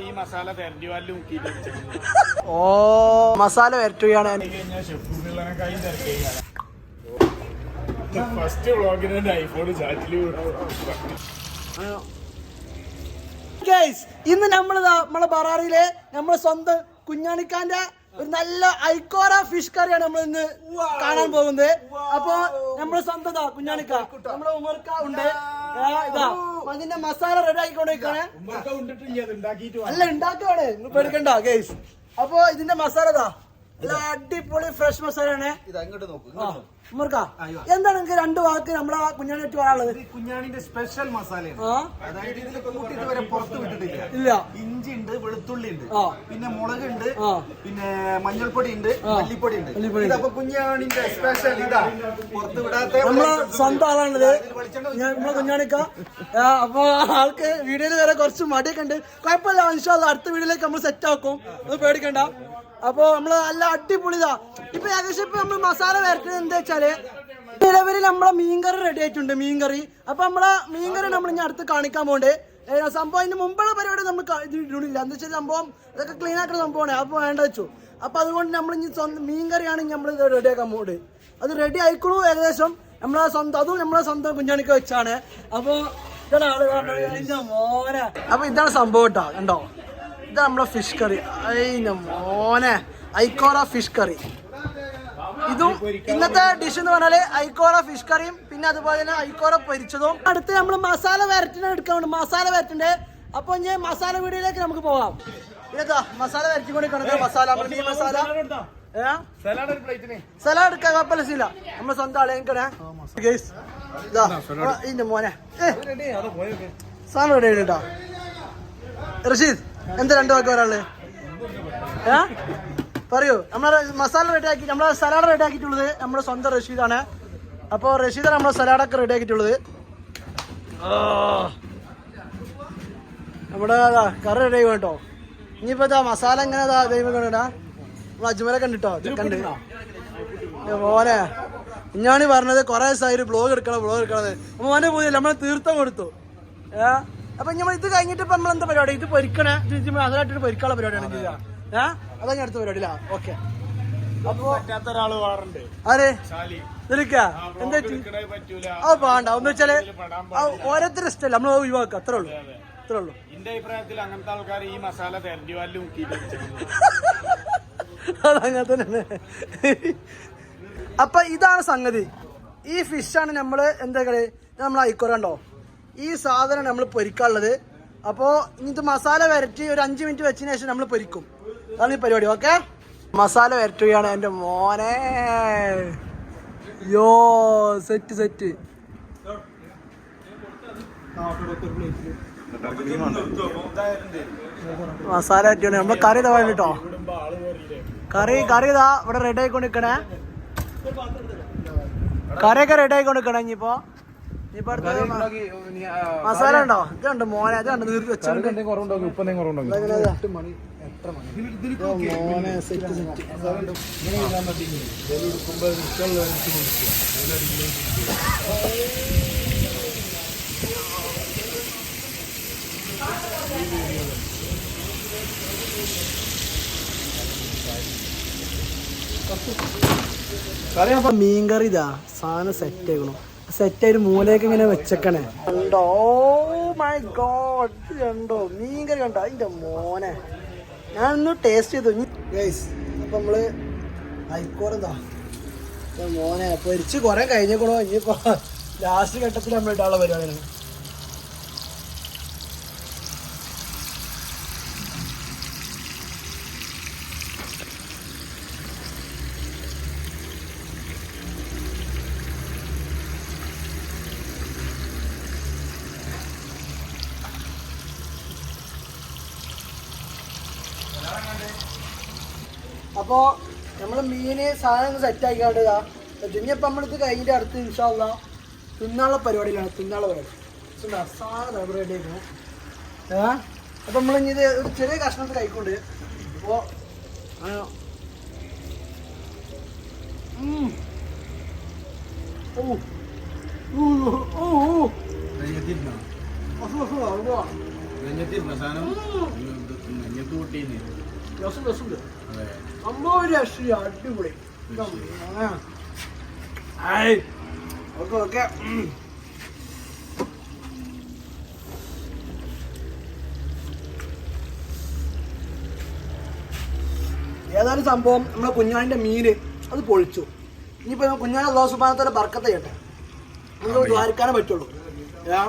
ഈ മസാല മുക്കിയിട്ട് ഓ മസാല വരട്ടുകയാണ് ഫസ്റ്റ് വ്ളോഗിന് ഐഫോൺ ചാറ്റിൽ ഗൈസ് ഇന്ന് നമ്മൾ നമ്മളെ ബറാറിയിലെ നമ്മളെ സ്വന്തം കുഞ്ഞാണിക്കാന്റെ ഒരു നല്ല ഐക്കോറ ഫിഷ് കറിയാണ് നമ്മൾ ഇന്ന് കാണാൻ പോകുന്നത്. അപ്പൊ നമ്മളെ സ്വന്തം കുഞ്ഞാണിക്ക. നമ്മളെ ഉമർക്ക ഉണ്ട്. ഇതാ. അതിന്റെ മസാല റെഡി ഉണ്ടാക്കിയിട്ട് അല്ല ഉണ്ടാക്കുവാണ് നിങ്ങൾ പേടിക്കണ്ട ഗൈസ് അപ്പൊ ഇതിന്റെ മസാല ഇതാ. നല്ല അടിപൊളി ഫ്രഷ് മസാലയാണ്. എന്താണ് നിങ്ങൾക്ക് രണ്ട് വാക്ക് നമ്മളെ കുഞ്ഞാണി പറ്റി പറയാനുള്ളത്? കുഞ്ഞാണിന്റെ സ്പെഷ്യൽ മസാലയാണ്. അതായത് ഇതിൽ ഇതുവരെ പുറത്ത് വിട്ടിട്ടില്ല. ഇല്ല. ഇഞ്ചി ഉണ്ട് വെളുത്തുള്ളി ഉണ്ട്. പിന്നെ മുളക് ഉണ്ട് പിന്നെ മഞ്ഞൾപ്പൊടി ഉണ്ട് മല്ലിപ്പൊടി ഉണ്ട്. ഇതപ്പൊ കുഞ്ഞാണിന്റെ സ്പെഷ്യൽ ഇതാ. പുറത്ത് വിടാത്ത നമ്മളെ സ്വന്തം ആളാണിത്. നമ്മളെ കുഞ്ഞാണിക്ക. അപ്പൊ ആൾക്ക് വീഡിയോയിൽ വരെ കുറച്ച് മടിയൊക്കെ ഉണ്ട്. കുഴപ്പമില്ല അടുത്ത വീഡിയോയിലേക്ക് നമ്മൾ സെറ്റ് ആക്കും. അത് പേടിക്കണ്ട. അപ്പൊ നമ്മൾ നല്ല അടിപൊളിതാ. ഇപ്പൊ ഏകദേശം ഇപ്പൊ നമ്മൾ മസാല വരക്കുന്നത് എന്താ വെച്ചാൽ നിലവിൽ നമ്മളെ മീൻകറി റെഡി ആയിട്ടുണ്ട് മീൻകറി. അപ്പൊ നമ്മളെ മീൻകറി നമ്മൾ ഇനി അടുത്ത് കാണിക്കാൻ പോണ്ട് സംഭവം ഇതിന് മുമ്പുള്ള പരിപാടി നമ്മൾ ക- എന്താ വെച്ചാൽ സംഭവം ഇതൊക്കെ ക്ലീൻ ആക്കുന്ന സംഭവമാണ്. അപ്പൊ വേണ്ട വെച്ചു. അപ്പൊ അതുകൊണ്ട് നമ്മൾ ഇനി സ്വന്തം മീൻകറിയാണ് നമ്മൾ റെഡി ആക്കാൻ പോണ്ട് അത് റെഡി ആയിക്കോളൂ ഏകദേശം. നമ്മളെ സ്വന്തം അതും നമ്മളെ സ്വന്തം കുഞ്ഞാണിക്ക് വെച്ചാണ്. അപ്പൊ ഇതാണ് ആൾ മോനെ. അപ്പൊ ഇതാണ് സംഭവം കേട്ടോ. കണ്ടോ? ഇതാണ് നമ്മളെ ഫിഷ് കറി അയിന മോനെ ഐക്കോറ ഫിഷ് കറി ഇതും ഇന്നത്തെ ഡിഷ് എന്ന് പറഞ്ഞാൽ ഐക്കോറ ഫിഷ് കറിയും പിന്നെ അതുപോലെ തന്നെ ഐക്കോറ പൊരിച്ചതും. അടുത്ത് നമ്മൾ മസാല വരട്ടിനെ എടുക്കാറുണ്ട് മസാല വരറ്റിന്റെ അപ്പൊ ഞാൻ മസാല വീഡിയോയിലേക്ക് നമുക്ക് പോകാം ഇതാ മസാല. വരട്ടിക്കൊണ്ടിരിക്കണം മസാല. നമ്മുടെ മീൻ മസാല സലാഡ് എടുക്കാൻ കുഴപ്പമില്ല. ശീല നമ്മളെ സ്വന്തം ആളെ എനിക്കണേ ഗൈസ് ഇതാ ആ, ഇതിന്റെ മോനെ. സാധനം റെഡി കേട്ടോ റഷീദ് എന്താ രണ്ടു വാക്ക് ഒരാൾ ഏ? പറയൂ. നമ്മളെ മസാല റെഡി ആക്കി നമ്മളെ സലാഡ് റെഡി ആക്കിയിട്ടുള്ളത് നമ്മുടെ സ്വന്തം റഷീദാണ്. അപ്പോൾ റഷീദാണ് നമ്മളെ സലാഡൊക്കെ റെഡി ആക്കിയിട്ടുള്ളത്. നമ്മുടെ കറി റെഡി ആയി കേട്ടോ. ഇനിയിപ്പോ ഇതാ മസാല എങ്ങനെ ഇതാ ദൈവം കണ്ടാ? നമ്മൾ അജ്മലൊക്കെ കണ്ടിട്ടോ? കണ്ട്. മോനെ. ഞാണ് പറഞ്ഞത് കുറെ ദിവസമായി ഒരു ബ്ലോഗ് എടുക്കണം ബ്ലോഗ് എടുക്കണത് മോനെ പോയില്ല നമ്മളെ തീർത്ഥം കൊടുത്തു. ഏ? അപ്പൊ നമ്മൾ ഇത് കഴിഞ്ഞിട്ട് ഇപ്പൊ നമ്മൾ എന്താ പരിപാടി? ഇത് പൊരിക്കണേ. ഇത് അതിനായിട്ട് പൊരിക്കാനുള്ള പരിപാടിയാണ് ചെയ്യുക ഏ? അതാ ഞാൻ അടുത്ത പരിപാടി ഇല്ല ഓക്കെ. വേണ്ട ഒന്ന് വെച്ചാൽ ആ ഇഷ്ടമല്ല നമ്മൾ ഒഴിവാക്കുക. അത്രേ ഉള്ളൂ. അത്രേ ഉള്ളൂ. എന്റെ അഭിപ്രായത്തിൽ അങ്ങനത്തെ ആൾക്കാർ ഈ മസാല മുക്കിയിട്ട് അതങ്ങനെ തന്നെയാണ്. അപ്പൊ ഇതാണ് സംഗതി. ഈ ഫിഷാണ് നമ്മൾ എന്താ കളി? നമ്മൾ അയക്കുറണ്ടോ ഈ സാധനം നമ്മൾ പൊരിക്കാനുള്ളത്. അപ്പോൾ ഇങ്ങനത്തെ മസാല വരട്ടി ഒരു അഞ്ച് മിനിറ്റ് വെച്ചതിന് ശേഷം നമ്മൾ പൊരിക്കും. അതാണ് ഈ പരിപാടി ഓക്കെ? മസാല വരട്ടുകയാണ് എന്റെ മോനെ. യോ സെറ്റ് സെറ്റ്. മസാല വരട്ടിയാണ്. നമ്മൾ കറി ഇതാ കേട്ടോ കറി കറി ഇതാ ഇവിടെ റെഡി ആയിക്കൊണ്ട് നിക്കണേ കറിയൊക്കെ റെഡി ആയിക്കൊണ്ട് നിക്കണേ ഇനിയിപ്പോ. മസാല ഉണ്ടോ? ഇതുണ്ട് മോനെ? അതുണ്ട് ഇതെങ്ങനെ ഇതാ? സാധനം സെറ്റ് ആയിക്കണു. സെറ്റ് ആയിട്ട് മൂലയൊക്കെ ഇങ്ങനെ വെച്ചേക്കണേ. കണ്ടോ? മൈ ഗോഡ് ഇത് കണ്ടോ? മീൻകറി കണ്ടോ? അതിന്റെ മോനെ. ഞാൻ ഒന്ന് ടേസ്റ്റ് ചെയ്തു ഗൈസ് അപ്പൊ നമ്മൾ ഹൈക്കോറെന്താ മോനെ പൊരിച്ച് കുറെ കഴിഞ്ഞേക്കണോ? ഇനിയിപ്പോ ലാസ്റ്റ് ഘട്ടത്തിൽ നമ്മൾ ഇട്ടാനുള്ള പരിപാടിയാണ്. അപ്പോ നമ്മൾ മീന് സാധനം സെറ്റ് ആക്കി ഇതാ. ഇനിയിപ്പോ നമ്മളിത് കഴിഞ്ഞിട്ട് അടുത്ത് ഇൻഷാല്ല തിന്നാളെ പരിപാടിയിലാണ് തിന്നാളെ പരിപാടി. ഇതാ, സാധനം റെഡി ആയിരുന്നു ഏ? അപ്പൊ നമ്മൾ ഇനി ഇത് ഒരു ചെറിയ കഷ്ണത്തിൽ കഴിക്കൊണ്ട്. അപ്പോ ഓ. ഓ. ഓ ഓ, ഓ. അഫു, അഫു, അഫു. ഉം. കിട്ടീന് രസം രസമുണ്ട്. സംഭവം രക്ഷയില്ല. അടിപൊളി. Okay okay. ഏതായാലും സംഭവം നമ്മളെ കുഞ്ഞാണിന്റെ മീന് അത് പൊളിച്ചു. ഇനിയിപ്പോ കുഞ്ഞാണി അള്ളാഹു സുബാനത്തോടെ ബർക്കത്ത് ചെയ്യട്ടെ. നമുക്ക് ദ്വാരക്കാനേ പറ്റുള്ളൂ. ഏ?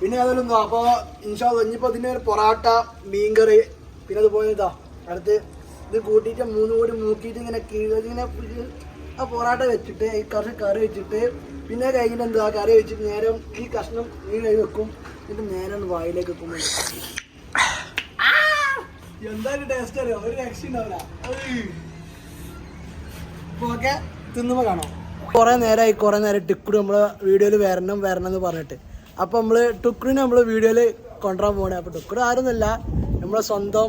പിന്നെ ഏതായാലും അപ്പോ ഇൻഷാ ഇനിയിപ്പോ ഇതിന്റെ ഒരു പൊറാട്ട മീൻകറി പിന്നെ അതുപോലെ ഇതാ അടുത്ത് ഇത് കൂട്ടിയിട്ട് മൂന്ന് കൂടി മൂക്കിയിട്ട് ഇങ്ങനെ കീഴ് ഇങ്ങനെ ആ പൊറാട്ട വെച്ചിട്ട് ഈ കറി കറി വെച്ചിട്ട് പിന്നെ കഴിഞ്ഞിട്ട് എന്താ കറി വെച്ചിട്ട് നേരം ഈ കഷ്ണം നീ കൈ വെക്കും എന്നിട്ട് നേരെ വായിലേക്ക് വെക്കുമ്പോൾ എന്തായാലും ടേസ്റ്റ് അറിയോ? ഒരു രക്ഷ ഉണ്ടാവില്ല. കാണാം. കുറെ നേരമായി കുറെ നേരം ടിക്കുടി നമ്മളെ വീഡിയോയിൽ വരണം വരണം എന്ന് പറഞ്ഞിട്ട്. അപ്പൊ നമ്മൾ ടുക്കുടിനെ നമ്മൾ വീഡിയോയിൽ കൊണ്ടുവരാൻ പോകണേ അപ്പൊ ടുക്കുടി ആരൊന്നുമില്ല നമ്മളെ സ്വന്തം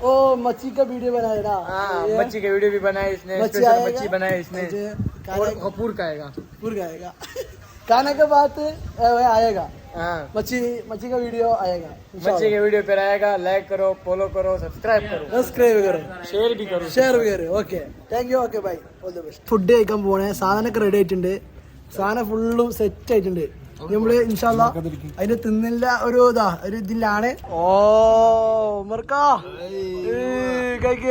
ओ मच्छी का वीडियो बनाया ना हाँ ये मच्छी के वीडियो भी बनाए इसने मच्छी स्पेशल आएगा? मच्छी बनाए इसने मुझे और खाने- कपूर का आएगा पूर गाएगा खाने के बाद अ, वो आएगा हाँ मच्छी मच्छी का वीडियो आएगा मच्छी के वीडियो पर आएगा लाइक करो फॉलो करो सब्सक्राइब करो സബ്സ്ക്രൈബ് കറോ शेयर भी करो ഷെയർ കയറി okay thank you okay bye all the best food കഴിക്കാൻ പോണേ സാധനമൊക്കെ റെഡി ആയിട്ടുണ്ട് സാധനം ഫുള്ളും സെറ്റ് ആയിട്ടുണ്ട് ഇനി നമ്മൾ ഇൻഷാല്ല അതിന്റെ തിന്നില്ല ഒരു ഇതാ ഒരു ഇതിലാണ്. ഓ ഉമർക്കാ. കഴിക്ക്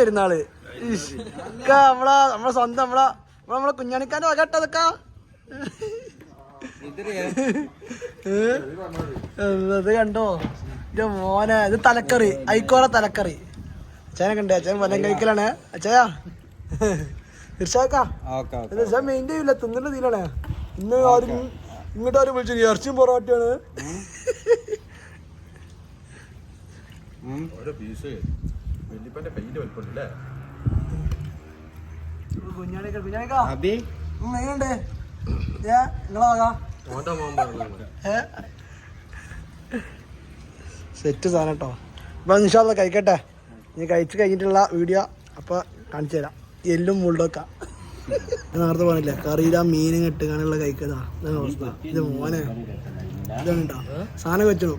വരുന്ന ആൾ? നമ്മളെ നമ്മളെ സ്വന്തം നമ്മളെ നമ്മളെ കുഞ്ഞാണിക്കാന്റെ വകട്ട അതൊക്കെ അത് കണ്ടോ? ഇത് മോനെ ഇത് തലക്കറി ഐക്കോറ തലക്കറി. അച്ഛനെ കണ്ടേ അച്ഛൻ വല്ലം കഴിക്കലാണ്. അച്ഛയാ തീർച്ചയാക്കാ മെയിന്റെ ഇല്ല തിന്നിട്ട് തീരാണ് ഇന്ന് ആരും ഇങ്ങോട്ട് ആരും വിളിച്ചു ഇറച്ചിയും പൊറോട്ടയാണ്. ഏ നിങ്ങളാകാ? സെറ്റ് സാധനം കേട്ടോ. അപ്പൊ നിഷാല്ല കഴിക്കട്ടെ. നീ കഴിച്ച് കഴിഞ്ഞിട്ടുള്ള വീഡിയോ അപ്പൊ കാണിച്ചു തരാം എല്ലും മുള്ളൊക്കെ. നേരത്തെ പറഞ്ഞില്ലേ കറിയില മീനും കെട്ടുകാനുള്ള കഴിക്കതാ ഇതാണ് അവസ്ഥ. ഇത് മോനെ. ഇതാണ് കേട്ടോ സാധനം വെച്ചു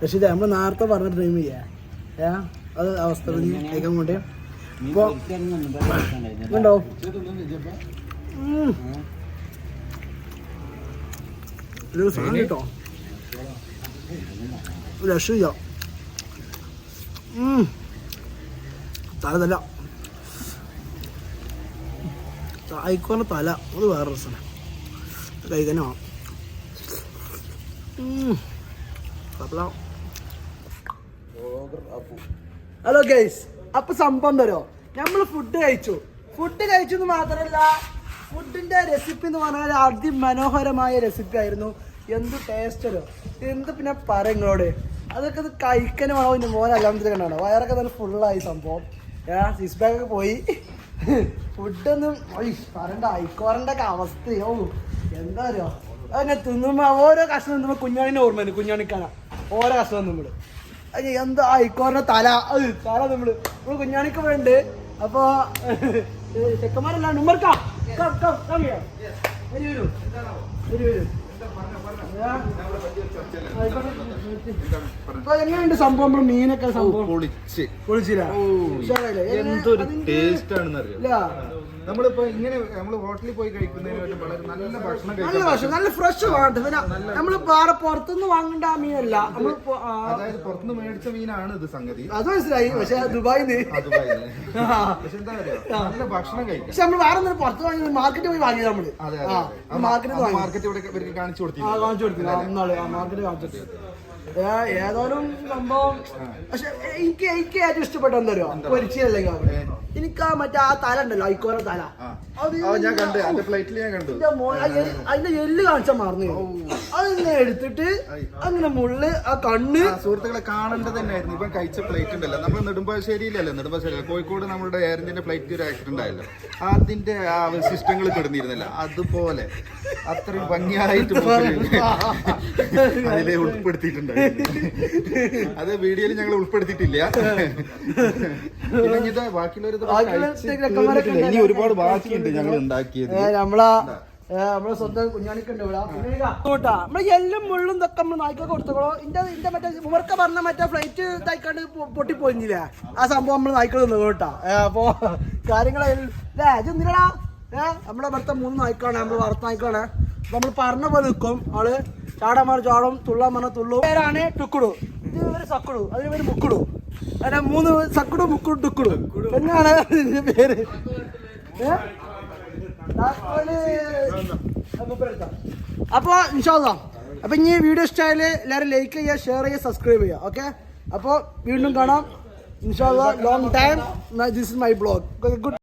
പക്ഷെ ഇത് നമ്മൾ നേരത്തെ പറഞ്ഞ ഡ്രീം ചെയ്യാ ഏ? അത് അവസ്ഥ കഴിക്കാൻ കൊണ്ട് ഇപ്പൊണ്ടോ. ഒരു സാധനം കേട്ടോ? രക്ഷയില്ല. ഉം. തല തല. അത് വേറെ രസമാണ്. കഴിക്കാനോ ഹലോ ഗൈസ് അപ്പൊ. സംഭവം തരോ നമ്മൾ ഫുഡ് കഴിച്ചു. ഫുഡ് കഴിച്ചു എന്ന് മാത്രമല്ല ഫുഡിന്റെ റെസിപ്പി എന്ന് പറഞ്ഞാൽ അതിമനോഹരമായ റെസിപ്പി ആയിരുന്നു. എന്ത് ടേസ്റ്റോ എന്ത് പിന്നെ പറയങ്ങളോട് അതൊക്കെ ഇത് കഴിക്കാനും വേണോ എന്റെ മോനെ അല്ലാതെ കണ്ടാണ്? വയറൊക്കെ നല്ല ഫുള്ളായി സംഭവം. ഏ സിക്സ് ബാഗ് ഒക്കെ പോയി. ഫുഡൊന്നും പറയണ്ട ഐക്കോറിന്റെ ഒക്കെ അവസ്ഥയോ എന്താ അറിയോ? അങ്ങനെ തിന്നുമ്പോ ഓരോ കഷ്ണം തിന്നുമ്പോ കുഞ്ഞാണിനെ ഓർമ്മ വരും കുഞ്ഞാണിക്കാണാ. ഓരോ കഷ്ണം അയ്യ എന്താ ഐക്കോറിന്റെ തല? അത് തല നമ്മൾ നമ്മൾ കുഞ്ഞാണിക്ക് വേണ്ട? അപ്പൊ ചെക്കന്മാരല്ലാണ്ട് ഉമ്മർക്കാം. Come come come. വരൂ വരൂ. വരൂ വരൂ. എങ്ങനെയുണ്ട് സംഭവം നമ്മൾ മീനൊക്കെ സംഭവം? പൊളിച്ച്. പൊളിച്ചില്ല. എന്തൊരു ടേസ്റ്റ് ആണെന്ന് അറിയാം ഇല്ല. നമ്മളിപ്പോ ഇങ്ങനെ നമ്മൾ ഹോട്ടലിൽ പോയി വളരെ നല്ല ഭക്ഷണം നല്ല ഭക്ഷണം നല്ല ഫ്രഷ് വേണ്ട പിന്നെ നമ്മൾ വേറെ പുറത്തുനിന്ന് വാങ്ങേണ്ട ആ മീനല്ല. നമ്മൾ പൊ- അതായത് പുറത്തുനിന്ന് മേടിച്ച മീനാണ് ഇത് സംഗതി. അത് മനസ്സിലായി. പക്ഷെ ദുബായിന്ന്. ആ. പക്ഷെ എന്താ പറയാ നല്ല ഭക്ഷണം കഴിക്കും. പക്ഷെ നമ്മൾ വേറെ പുറത്ത് വാങ്ങി മാർക്കറ്റ് പോയി വാങ്ങിയത് നമ്മൾ. വാങ്ങി മാർക്കറ്റ് ഇവിടെ ഇവർക്ക് കാണിച്ചു കൊടുത്തില്ല കാണിച്ചു കൊടുത്തില്ല മാർക്കറ്റ് കാണിച്ചു. ഏതായാലും സംഭവം പക്ഷെ എനിക്ക് എനിക്ക് ഏറ്റവും ഇഷ്ടപ്പെട്ട എന്താ അവിടെ എനിക്ക് ആ മറ്റേ ആ തല ഉണ്ടല്ലോ ഐക്കോര തല. ഞാൻ കണ്ടു. ഞാൻ കണ്ടു. എല്ല്- അതിന്റെ എല്ല് കാണിച്ചാൽ മറന്നു അതിങ്ങനെ എടുത്തിട്ട് അങ്ങനെ മുള്ള് ആ കണ്ണ്. സുഹൃത്തുക്കളെ കാണേണ്ടത് തന്നെയായിരുന്നു. ഇപ്പം കഴിച്ച ഫ്ലൈറ്റ് ഉണ്ടല്ലോ. നമ്മൾ നെടുമ്പാശ്ശേരിയിലല്ലേ? നെടുമ്പാശ്ശേരി കോഴിക്കോട് നമ്മുടെ ഇന്ത്യന്റെ ഫ്ലൈറ്റ് ഒരു ആക്സിഡന്റ് ആയല്ലോ. അതിന്റെ ആ അവശിഷ്ടങ്ങൾ കിടന്നിരുന്നില്ല. അതുപോലെ അത്രയും ഭംഗിയായിട്ട് അതിലെ ഉൾപ്പെടുത്തിയിട്ടുണ്ട്. അത് വീഡിയോയിൽ ഞങ്ങൾ ഉൾപ്പെടുത്തിയിട്ടില്ല. പിന്നെ ഇത് ബാക്കിയുള്ളവർ ബാക്കിയുള്ള ചെക്കന്മാരൊക്കെ ഇനി ഒരുപാട് ബാക്കിയുണ്ട് ഞങ്ങൾ ഉണ്ടാക്കിയത് നമ്മളാ നമ്മളെ സ്വന്തം കുഞ്ഞാണിക്കുണ്ട് ഇവിടെ. നമ്മളെ എല്ലാം മുള്ളും ഇതൊക്കെ നമ്മൾ നായ്ക്കൊക്കെ കൊടുത്തോളോ. ഇന്റെ ഇന്റെ മറ്റേ ഉമർക്ക പറഞ്ഞ മറ്റേ ഫ്ലൈറ്റ് ഇതായിക്കാണ്ട് പൊട്ടിപ്പോയില്ലേ ആ സംഭവം നമ്മൾ നായ്ക്കൾ നിന്നു കേട്ടാ. ഏ, അപ്പൊ കാര്യങ്ങൾ അല്ലേ ഇത് എന്തിനാ ഏ നമ്മുടെ ഇവിടുത്തെ മൂന്ന് നായ്ക്കാണ് നമ്മൾ വളർത്ത നായ്ക്കാണ് നമ്മൾ പറഞ്ഞ പോലെ നിൽക്കും. ആൾ ചാടാൻ പറഞ്ഞ ചാടും തുള്ളാൻ പറഞ്ഞ തുള്ളു. പേരാണ് ടുക്കുടു. ഇത് ഒരു സക്കുടു. അതിന് പേര് മുക്കുടു. അതിന്റെ മൂന്ന് സക്കുടു മുക്കുടു ടുക്കുടു. എന്നാണ് ഇതിന്റെ പേര്? അപ്പോൾ അപ്പൊ ഇൻഷാല്ല അപ്പൊ ഇനി വീഡിയോ ഇഷ്ടമായാൽ എല്ലാവരും ലൈക്ക് ചെയ്യുക ഷെയർ ചെയ്യുക സബ്സ്ക്രൈബ് ചെയ്യുക ഓക്കെ അപ്പോൾ വീണ്ടും കാണാം. ഇൻഷാല്ല long time this is my blog good